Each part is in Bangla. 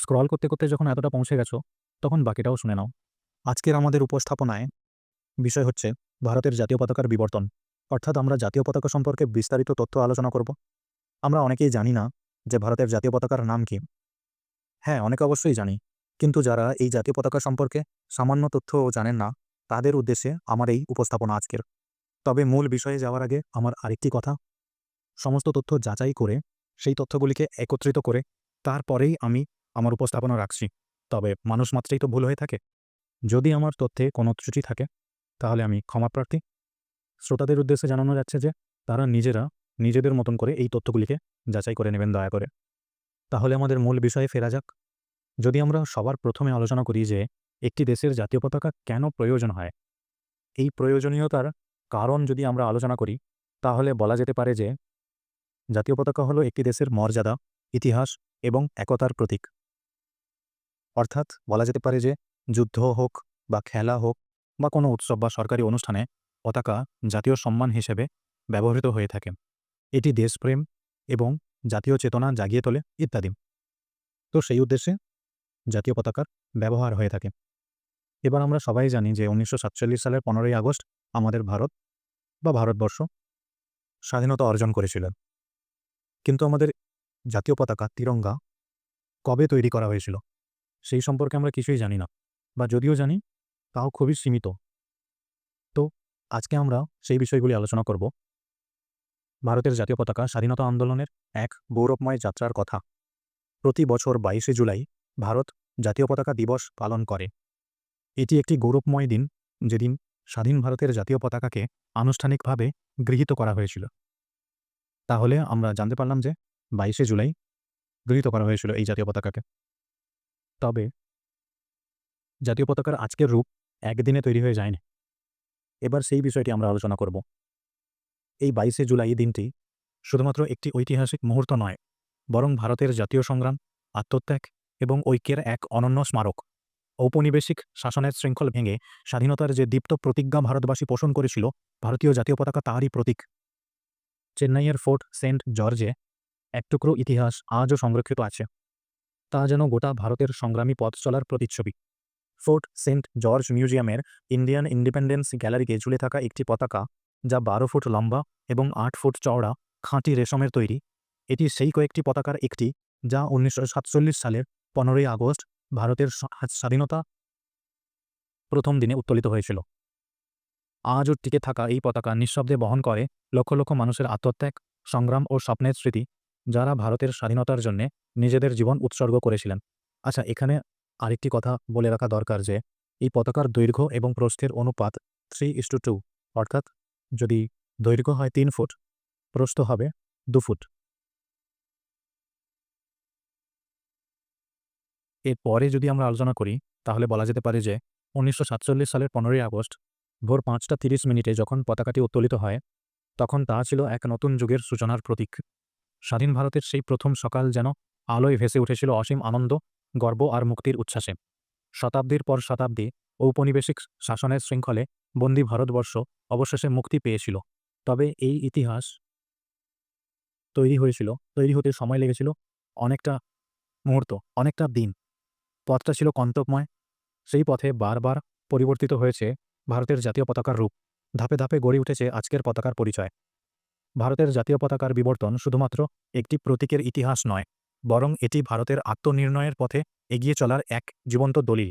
স্ক্রল করতে করতে যখন এতটা পৌঁছে গেছো, তখন বাকিটাও শুনে নাও। আজকের আমাদের উপস্থাপনায় বিষয় হচ্ছে ভারতের জাতীয় পতাকার বিবর্তন। অর্থাৎ আমরা জাতীয় পতাকা সম্পর্কে বিস্তারিত তথ্য আলোচনা করব। আমরা অনেকেই জানি না যে ভারতের জাতীয় পতাকার নাম কি। হ্যাঁ অনেকে অবশ্যই জানি। কিন্তু যারা এই জাতীয় পতাকা সম্পর্কে সামান্য তথ্যও জানেন না, তাদের উদ্দেশ্যে আমার এই উপস্থাপনা আজকের। তবে মূল বিষয়ে যাওয়ার আগে আমার আরেকটি কথা। সমস্ত তথ্য যাচাই করে সেই তথ্যগুলিকে একত্রিত করে তারপরেই আমি আমার উপস্থাপনা রাখছি, তবে মানুষ মাত্রেই তো ভুল হয়ে থাকে। যদি আমার তথ্যে কোনো ত্রুটি থাকে, তাহলে আমি ক্ষমাপ্রার্থী শ্রোতাদের উদ্দেশ্যে জানানো যাচ্ছে যে, তারা নিজেরা নিজেদের মতন করে এই তথ্যগুলিকে যাচাই করে নেবেন, দয়া করে। তাহলে আমাদের মূল বিষয়ে ফেরা যাক। যদি আমরা সবার প্রথমে আলোচনা করি যে, একটি দেশের জাতীয় পতাকা কেন প্রয়োজন হয়? এই প্রয়োজনীয়তার কারণ যদি আমরা আলোচনা করি, তাহলে বলা যেতে পারে যে, জাতীয় পতাকা হলো একটি দেশের মর্যাদা, ইতিহাস এবং একতার প্রতীক। অর্থাৎ বলা যেতে পারে যে, যুদ্ধ হোক বা খেলা হোক বা কোনো উৎসব বা সরকারি অনুষ্ঠানে পতাকা জাতীয় সম্মান হিসেবে ব্যবহৃত হয়ে থাকে। এটি দেশপ্রেম এবং জাতীয় চেতনা জাগিয়ে তোলে ইত্যাদি। তো সেই উদ্দেশ্যে জাতীয় পতাকার ব্যবহার হয়ে থাকে। এবার আমরা সবাই জানি যে, উনিশশো সাতচল্লিশ সালের পনেরোই আগস্ট আমাদের ভারত বা ভারতবর্ষ স্বাধীনতা অর্জন করেছিলেন কিন্তু আমাদের জাতীয় পতাকা, তিরঙ্গা কবে তৈরি করা হয়েছিল? সেই সম্পর্কে আমরা কিছুই জানি না, বা যদিও জানি, তাও খুবই সীমিত। তো, আজকে আমরা সেই বিষয়গুলি আলোচনা করব। ভারতের জাতীয় পতাকা স্বাধীনতা আন্দোলনের এক গৌরবময় যাত্রার কথা। প্রতি বছর বাইশে জুলাই ভারত জাতীয় পতাকা দিবস পালন করে। এটি একটি গৌরবময় দিন, যেদিন স্বাধীন ভারতের জাতীয় পতাকাকে আনুষ্ঠানিকভাবে গৃহীত করা হয়েছিল। তাহলে আমরা জানতে পারলাম যে বাইশে জুলাই গৃহীত করা হয়েছিল এই জাতীয় পতাকাকে। তবে জাতীয় পতাকার আজকের রূপ একদিনে তৈরি হয়ে যায়নি। এবার সেই বিষয়টি আমরা আলোচনা করব। এই বাইশে জুলাই দিনটি শুধুমাত্র একটি ঐতিহাসিক মুহূর্ত নয়, বরং ভারতের জাতীয় সংগ্রাম, আত্মত্যাগ এবং ঐক্যের এক অনন্য স্মারক। ঔপনিবেশিক শাসনের শৃঙ্খল ভেঙে স্বাধীনতার যে দীপ্ত প্রতিজ্ঞা ভারতবাসী পোষণ করেছিল, ভারতীয় জাতীয় পতাকা তারই প্রতীক। চেন্নাইয়ের ফোর্ট সেন্ট জর্জে এক টুকরো ইতিহাস আজও সংরক্ষিত আছে। তা যেন গোটা ভারতের সংগ্রামী পথ চলার প্রতিচ্ছবি। ফোর্ট সেন্ট জর্জ মিউজিয়ামের ইন্ডিয়ান ইন্ডিপেন্ডেন্স গ্যালারিতে ঝুলে থাকা একটি পতাকা, যা বারো ফুট লম্বা এবং আট ফুট চওড়া, খাঁটি রেশমের তৈরি। এটি সেই কয়েকটি পতাকার একটি, যা উনিশশো সাতচল্লিশ সালের পনেরোই আগস্ট ভারতের স্বাধীনতা প্রথম দিনে উত্তোলিত হয়েছিল। আজও টিকে থাকা এই পতাকা নিঃশব্দে বহন করে লক্ষ লক্ষ মানুষের আত্মত্যাগ, সংগ্রাম ও স্বপ্নের স্মৃতি যারা ভারতের স্বাধীনতার জন্যে নিজেদের জীবন উৎসর্গ করেছিলেন। আচ্ছা এখানে আরেকটি কথা বলে রাখা দরকার যে, এই পতাকার দৈর্ঘ্য এবং প্রস্থের অনুপাত থ্রি ইস্টু টু অর্থাৎ যদি দৈর্ঘ্য হয় তিন ফুট, প্রস্থ হবে দু ফুট। এরপরে যদি আমরা আলোচনা করি, তাহলে বলা যেতে পারে যে, উনিশশো সাতচল্লিশ সালের পনেরোই আগস্ট, ভোর পাঁচটা তিরিশ মিনিটে যখন পতাকাটি উত্তোলিত হয়, তখন তা ছিল এক নতুন যুগের সূচনার প্রতীক। স্বাধীন ভারতের সেই প্রথম সকাল যেন আলোয় ভেসে উঠেছিল অসীম আনন্দ, গর্ব আর মুক্তির উচ্ছ্বাসে। শতাব্দীর পর শতাব্দী ঔপনিবেশিক শাসনের শৃঙ্খলে বন্দী ভারতবর্ষ অবশেষে মুক্তি পেয়েছিল। তবে এই ইতিহাস তৈরি হয়েছিল, তৈরি হতে সময় লেগেছিল অনেকটা মুহূর্ত, অনেকটা দিন। পথটা ছিল কন্তকময়, সেই পথে বারবার পরিবর্তিত হয়েছে ভারতের জাতীয় পতাকার রূপ। ধাপে ধাপে গড়ে উঠেছে আজকের পতাকার পরিচয়। ভারতের জাতীয় পতাকার বিবর্তন শুধুমাত্র একটি প্রতীকের ইতিহাস নয়, বরং এটি ভারতের আত্মনির্ণয়ের পথে এগিয়ে চলার এক জীবন্ত দলিল।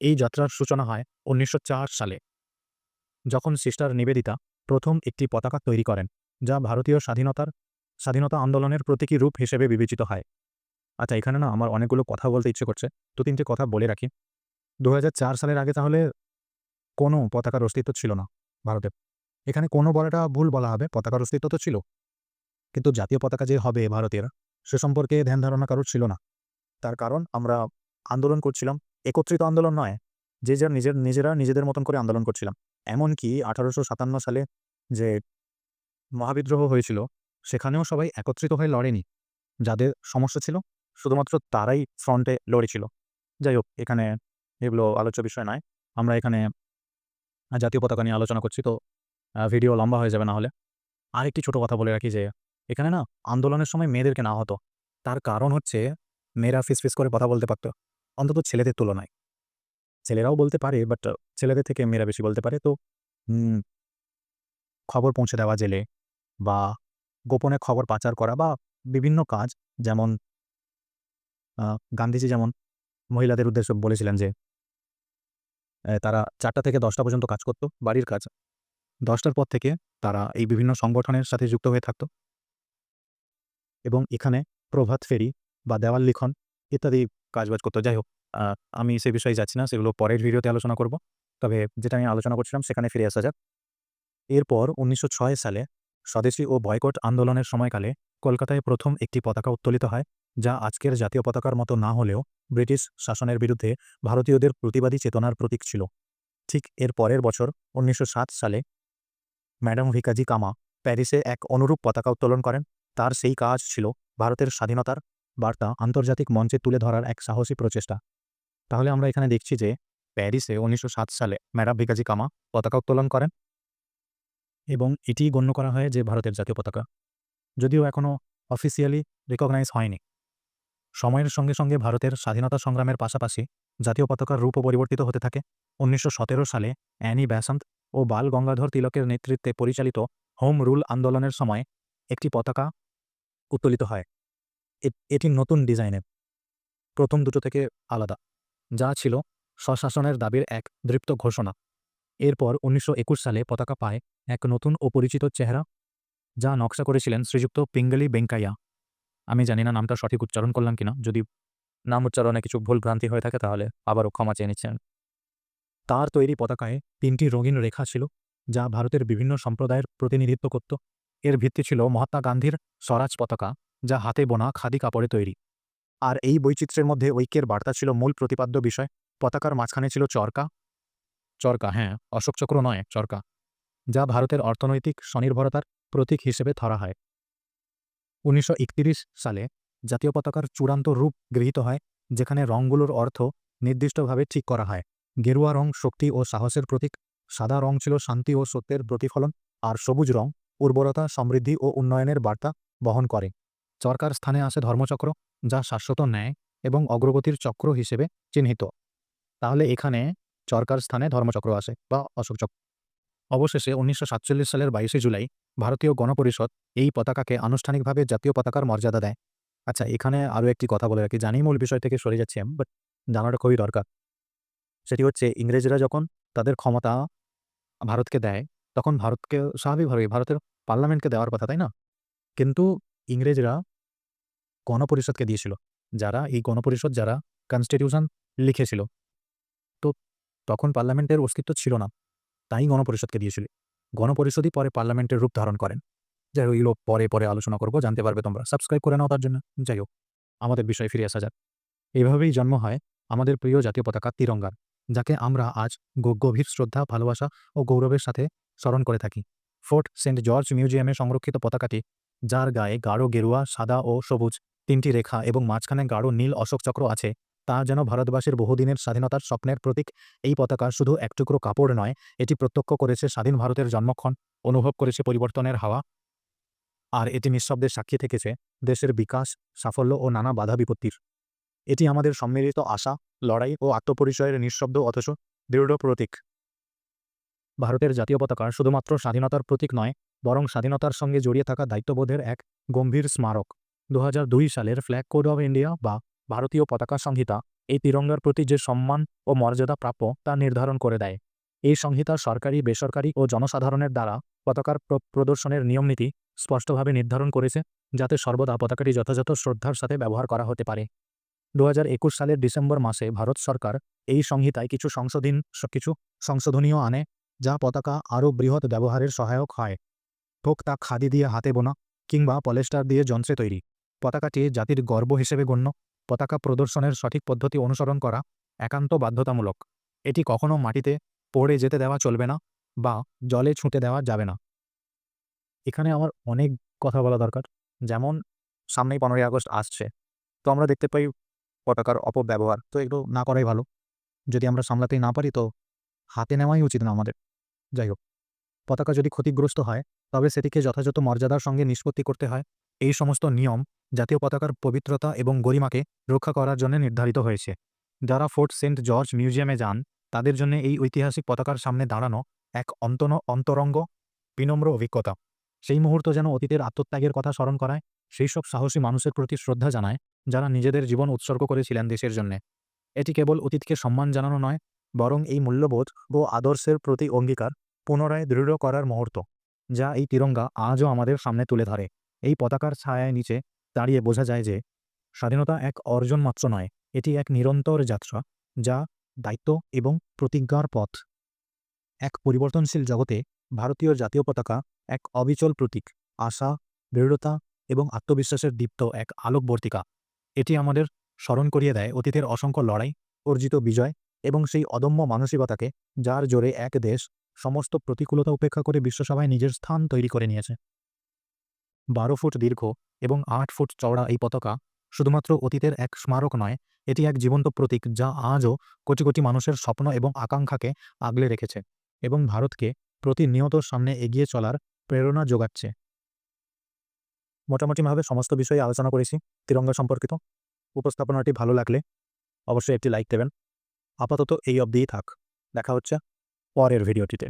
এই যাত্রার সূচনা হয় উনিশশো সালে। যখন সিস্টার নিবেদিতা প্রথম একটি পতাকা তৈরি করেন, যা ভারতীয় স্বাধীনতার, স্বাধীনতা আন্দোলনের প্রতীকী রূপ হিসেবে বিবেচিত হয়। আচ্ছা এখানে না আমার অনেকগুলো কথা বলতে ইচ্ছে করছে। দু তিনটে কথা বলে রাখি। দু হাজার চার সালের আগে তাহলে কোনো পতাকার অস্তিত্ব ছিল না ভারতে এখানে কোনো বলাটা ভুল বলা হবে, পতাকার অস্তিত্ব তো ছিল। কিন্তু জাতীয় পতাকা যে হবে ভারতের, সে সম্পর্কে ধ্যান ধারণা কারোর ছিল না। তার কারণ আমরা আন্দোলন করছিলাম, একত্রিত আন্দোলন নয়, যে যার নিজের, নিজেরা নিজেদের মতন করে আন্দোলন করছিলাম। এমনকি আঠারোশো সাতান্ন সালে যে মহাবিদ্রোহ হয়েছিল, সেখানেও সবাই একত্রিত হয়ে লড়েনি। যাদের সমস্যা ছিল, শুধুমাত্র তারাই ফ্রন্টে লড়েছিল। যাই হোক, এখানে এগুলো আলোচ্য বিষয় নয়। আমরা এখানে জাতীয় পতাকা নিয়ে আলোচনা করছি, তো ভিডিও লম্বা হয়ে যাবে না হলে আরেকটি ছোট কথা বলে রাখি যে, এখানে না আন্দোলনের সময় মেয়েদেরকে না হতো। তার কারণ হচ্ছে, মেয়েরা ফিস ফিস করে কথা বলতে পারতো। অন্তত ছেলেদের তুলনায়। ছেলেরাও বলতে পারে বাট ছেলেদের থেকে মেয়েরা বেশি বলতে পারে। তো খবর পৌঁছে দেওয়া জেলে বা গোপনে খবর পাচার করা বা বিভিন্ন কাজ যেমন গান্ধীজি যেমন মহিলাদের উদ্দেশ্যে বলেছিলেন যে তারা চারটা থেকে দশটা পর্যন্ত কাজ করত, বাড়ির কাজ। দশটার পর থেকে তারা এই বিভিন্ন সংগঠনের সাথে যুক্ত হয়ে থাকত। এবং এখানে প্রভাত ফেরি বা দেওয়াল লিখন ইত্যাদি কাজবাজ করতো। যাই হোক আমি সে বিষয়ে যাচ্ছি না, সেগুলো পরের ভিডিওতে আলোচনা করব। তবে যেটা আমি আলোচনা করছিলাম, সেখানে ফিরে আসা যাক। এরপর উনিশশো ছয় সালে স্বদেশী ও বয়কট আন্দোলনের সময়কালে কলকাতায় প্রথম একটি পতাকা উত্তোলিত হয়, যা আজকের জাতীয় পতাকার মতো না হলেও ব্রিটিশ শাসনের বিরুদ্ধে ভারতীয়দের প্রতিবাদী চেতনার প্রতীক ছিল। ঠিক এর পরের বছর উনিশশো সাত সালে ম্যাডাম ভিকাজি কামা প্যারিসে এক অনুরূপ পতাকা উত্তোলন করেন। তার সেই কাজ ছিল ভারতের স্বাধীনতার বার্তা আন্তর্জাতিক মঞ্চে তুলে ধরার এক সাহসী প্রচেষ্টা। তাহলে আমরা এখানে দেখছি যে প্যারিসে উনিশশো সাত সালে ম্যাডাম ভিকাজি কামা পতাকা উত্তোলন করেন এবং এটি গণ্য করা হয় যে ভারতের জাতীয় পতাকা। যদিও এখনও অফিসিয়ালি রিকগনাইজ হয়নি। সময়ের সঙ্গে সঙ্গে ভারতের স্বাধীনতা সংগ্রামের পাশাপাশি জাতীয় পতাকার রূপও পরিবর্তিত হতে থাকে। উনিশশো সতেরো সালে অ্যানি ব্যাসান্ত ও বাল গঙ্গাধর তিলকের নেতৃত্বে পরিচালিত হোম রুল আন্দোলনের সময় একটি পতাকা উত্তোলিত হয়। এটি নতুন ডিজাইনের। প্রথম দুটো থেকে আলাদা। যা ছিল স্বশাসনের দাবির এক দৃপ্ত ঘোষণা। এরপর উনিশশো একুশ সালে পতাকা পায় এক নতুন ও পরিচিত চেহারা, যা নকশা করেছিলেন শ্রীযুক্ত পিঙ্গলি বেঙ্কাইয়া। আমি জানি না নামটা সঠিক উচ্চারণ করলাম কিনা। যদি নাম উচ্চারণে কিছু ভুল ভ্রান্তি হয়ে থাকে তাহলে আবারও ক্ষমা চেয়ে নিচ্ছেন। তার তৈরি পতাকায় তিনটি রঙিন রেখা ছিল, যা ভারতের বিভিন্ন সম্প্রদায়ের প্রতিনিধিত্ব করত। এর ভিত্তি ছিল মহাত্মা গান্ধীর স্বরাজ পতাকা, যা হাতে বোনা খাদি কাপড়ে তৈরি। আর এই বৈচিত্র্যের মধ্যে ঐক্যের বার্তা ছিল মূল প্রতিপাদ্য বিষয়। পতাকার মাঝখানে ছিল চরকা। চরকা হ্যাঁ অশোক চক্র নয়, চরকা, যা ভারতের অর্থনৈতিক স্বনির্ভরতার প্রতীক হিসেবে ধরা হয়। উনিশশো একত্রিশ সালে জাতীয় পতাকার চূড়ান্ত রূপ গৃহীত হয়, যেখানে রঙগুলোর অর্থ নির্দিষ্টভাবে ঠিক করা হয়। গেরুয়া রং শক্তি ও সাহসের প্রতীক, সাদা রং ছিল শান্তি ও সত্যের প্রতিফলন, আর সবুজ রং উর্বরতা, সমৃদ্ধি ও উন্নয়নের বার্তা বহন করে। চরকার স্থানে আসে ধর্মচক্র, যা শাশ্বত ন্যায় এবং অগ্রগতির চক্র হিসেবে চিহ্নিত। তাহলে এখানে চরকার স্থানে ধর্মচক্র আসে বা অশোক চক্র। অবশেষে উনিশশো সাতচল্লিশ সালের বাইশে জুলাই ভারতীয় গণপরিষদ এই পতাকাকে আনুষ্ঠানিকভাবে জাতীয় পতাকার মর্যাদা দেয়। আচ্ছা এখানে আরও একটি কথা বলে রাখি। জানি মূল বিষয় থেকে সরে যাচ্ছি বাট জানাটা খুবই দরকার। সেটি হচ্ছে ইংরেজরা যখন তাদের ক্ষমতা ভারতকে দেয়, তখন ভারতকে স্বাভাবিকভাবে ভারতের পার্লামেন্টকে দেওয়ার কথা, তাই না? কিন্তু ইংরেজরা গণপরিষদকে দিয়েছিল, যারা এই গণপরিষদ, যারা কনস্টিটিউশন লিখেছিল। তো তখন পার্লামেন্টের অস্তিত্ব ছিল না, তাই গণপরিষদকে দিয়েছিল। গণপরিষদই পরে পার্লামেন্টের রূপ ধারণ করেন। যাই হোক পরে পরে আলোচনা করব, জানতে পারবে তোমরা। সাবস্ক্রাইব করে নাও তার জন্য। যাই হোক, আমাদের বিষয়ে ফিরে আসা যাক। এইভাবেই জন্ম হয় আমাদের প্রিয় জাতীয় পতাকা তিরঙ্গার। যাকে আমরা আজ গভীর শ্রদ্ধা, ভালোবাসা ও গৌরবের সাথে স্মরণ করে থাকি। ফোর্ট সেন্ট জর্জ মিউজিয়ামে সংরক্ষিত পতাকাটি, যার গায়ে গাঢ় গেরুয়া, সাদা ও সবুজ তিনটি রেখা এবং মাঝখানে গাঢ় নীল অশোক চক্র আছে, তা যেন ভারতবাসীর বহুদিনের স্বাধীনতার স্বপ্নের প্রতীক। এই পতাকা শুধু একটুকরো কাপড় নয়, এটি প্রত্যক্ষ করেছে স্বাধীন ভারতের জন্মক্ষণ, অনুভব করেছে পরিবর্তনের হাওয়া। আর এটি নিঃশব্দে সাক্ষী থেকেছে দেশের বিকাশ, সাফল্য ও নানা বাধা বিপত্তির। এটি আমাদের সম্মিলিত আশা, লড়াই ও আত্মপরিচয়ের নিঃশব্দ অথচ দৃঢ় প্রতীক। ভারতের জাতীয় পতাকা শুধুমাত্র স্বাধীনতার প্রতীক নয়, বরং স্বাধীনতার সঙ্গে জড়িয়ে থাকা দায়িত্ববোধের এক গম্ভীর স্মারক। দু হাজার দুই সালের ফ্ল্যাগ কোড অব ইন্ডিয়া বা ভারতীয় পতাকা সংহিতা এই তিরঙ্গার প্রতি যে সম্মান ও মর্যাদা প্রাপ্য তা নির্ধারণ করে দেয়। এই সংহিতা সরকারি, বেসরকারি ও জনসাধারণের দ্বারা পতাকার প্র- প্রদর্শনের নিয়মনীতি স্পষ্টভাবে নির্ধারণ করেছে, যাতে সর্বদা পতাকাটি যথাযথ শ্রদ্ধার সাথে ব্যবহার করা হতে পারে। দু হাজার একুশ সালের ডিসেম্বর মাসে ভারত সরকার এই সংহিতায় কিছু সংশোধন, কিছু সংশোধনীয় আনে, যা পতাকা আরও বৃহৎ ব্যবহারের সহায়ক হয়। হোক তা খাদি দিয়ে হাতে বোনা কিংবা পলেস্টার দিয়ে যন্ত্রে তৈরি। পতাকাটি জাতির গর্ব হিসেবে গণ্য। পতাকা প্রদর্শনের সঠিক পদ্ধতি অনুসরণ করা একান্ত বাধ্যতামূলক। এটি কখনো মাটিতে পড়ে যেতে দেওয়া চলবে না বা জলে ছুঁতে দেওয়া যাবে না। এখানে আমার অনেক কথা বলা দরকার। যেমন, সামনেই পনেরোই আগস্ট আসছে। তো আমরা দেখতে পাই পতাকার অপব্যবহার। তো এগুলো না করাই ভালো। যদি আমরা সামলাতেই না পারি তো হাতে নেওয়াই উচিত না আমাদের। যাই হোক, পতাকা যদি ক্ষতিগ্রস্ত হয়, তবে সেটিকে যথাযথ মর্যাদার সঙ্গে নিষ্পত্তি করতে হয়। এই সমস্ত নিয়ম জাতীয় পতাকার পবিত্রতা এবং গরিমাকে রক্ষা করার জন্য নির্ধারিত হয়েছে। যারা ফোর্ট সেন্ট জর্জ মিউজিয়ামে যান, তাদের জন্য এই ঐতিহাসিক পতাকার সামনে দাঁড়ানো এক অন্তন, অন্তরঙ্গ, বিনম্র অভিজ্ঞতা। সেই মুহূর্ত যেন অতীতের আত্মত্যাগের কথা স্মরণ করায় সেই সব সাহসী মানুষের প্রতি শ্রদ্ধা জানায় যারা নিজেদের জীবন উৎসর্গ করেছিলেন দেশের জন্য। এটি কেবল অতীতকে সম্মান জানানো নয়, বরং এই মূল্যবোধ ও আদর্শের প্রতি অঙ্গীকার পুনরায় দৃঢ় করার মুহূর্ত, যা এই তিরঙ্গা আজও আমাদের সামনে তুলে ধরে। এই পতাকার ছায়ায় নিচে দাঁড়িয়ে বোঝা যায় যে, স্বাধীনতা এক অর্জন মাত্র নয়, এটি এক নিরন্তর যাত্রা, যা দায়িত্ব এবং প্রতিজ্ঞার পথ। এক পরিবর্তনশীল জগতে ভারতীয় জাতীয় পতাকা এক অবিচল প্রতীক, আশা, দৃঢ়তা এবং আত্মবিশ্বাসের দীপ্ত এক আলোকবর্তিকা। এটি আমাদের স্মরণ করিয়ে দেয় অতীতের অসংখ্য লড়াই, অর্জিত বিজয় এবং সেই অদম্য মানসিকতাকে যার জোরে এক দেশ সমস্ত প্রতিকূলতা উপেক্ষা করে বিশ্বসভায় নিজের স্থান তৈরি করে নিয়েছে। বারো ফুট দীর্ঘ এবং আট ফুট চওড়া এই পতাকা শুধুমাত্র অতীতের এক স্মারক নয়, এটি এক জীবন্ত প্রতীক যা আজও কোটি কোটি মানুষের স্বপ্ন এবং আকাঙ্ক্ষাকে আগলে রেখেছে এবং ভারতকে প্রতিনিয়ত সামনে এগিয়ে চলার প্রেরণা যোগাচ্ছে। মোটামুটিভাবে সমস্ত বিষয়ে আলোচনা করেছি, তিরঙ্গা সম্পর্কিত। উপস্থাপনাটি ভালো লাগলে অবশ্যই একটি লাইক দেবেন। আপাতত এই অবধিই থাক। দেখা হচ্ছে পরের ভিডিওটিতে।